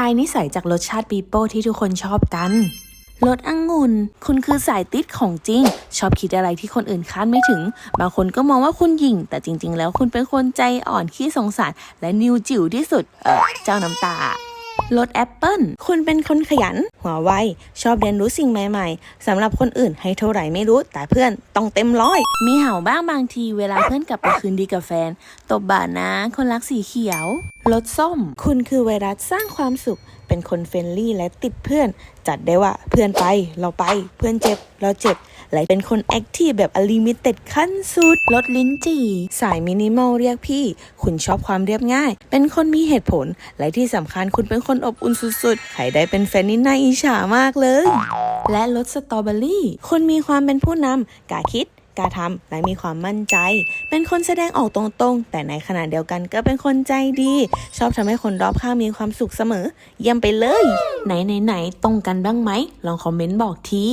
ทายนิสัยจากรสชาติปีโป้ที่ทุกคนชอบกันรสองุ่น คุณคือสายติดของจริง ชอบคิดอะไรที่คนอื่นคาดไม่ถึง บางคนก็มองว่าคุณหยิ่ง แต่จริง ๆ แล้วคุณเป็นคนใจอ่อนขี้สงสาร และนิวจิ๋วที่สุด เออเจ้าน้ำตา รสแอปเปิล คุณเป็นคนขยัน หัวไว ชอบเรียนรู้สิ่งใหม่ๆสำหรับคนอื่นให้เท่าไหร่ไม่รู้ แต่เพื่อนต้องเต็มร้อย มีเห่าบ้างบางทีเวลาเพื่อนกลับไปคืนดีกับแฟน ตบบ่านะ คนรักสีเขียวรสส้ม คุณคือไวรัสสร้างความสุข เป็นคนเฟรนลี่และติดเพื่อน จัดได้ว่าเพื่อนไป เราไป เพื่อนเจ็บ เราเจ็บ และเป็นคนแอคทีฟแบบอลิมิเต็ดขั้นสุด ลดลิ้นจี่ สายมินิมอลเรียกพี่ คุณชอบความเรียบง่าย เป็นคนมีเหตุผล และที่สำคัญคุณเป็นคนอบอุ่นสุดๆใครได้เป็นแฟนนี่น่าอิจฉามากเลย และรสสตรอเบอรี่คุณมีความเป็นผู้นำกล้าคิดกล้าทำและมีความมั่นใจ เป็นคนแสดงออกตรงๆ แต่ในขณะเดียวกันก็เป็นคนใจดี ชอบทำให้คนรอบข้างมีความสุขเสมอ เยี่ยมไปเลย ไหนไหนไหนตรงกันบ้างไหม ลองคอมเมนต์บอกที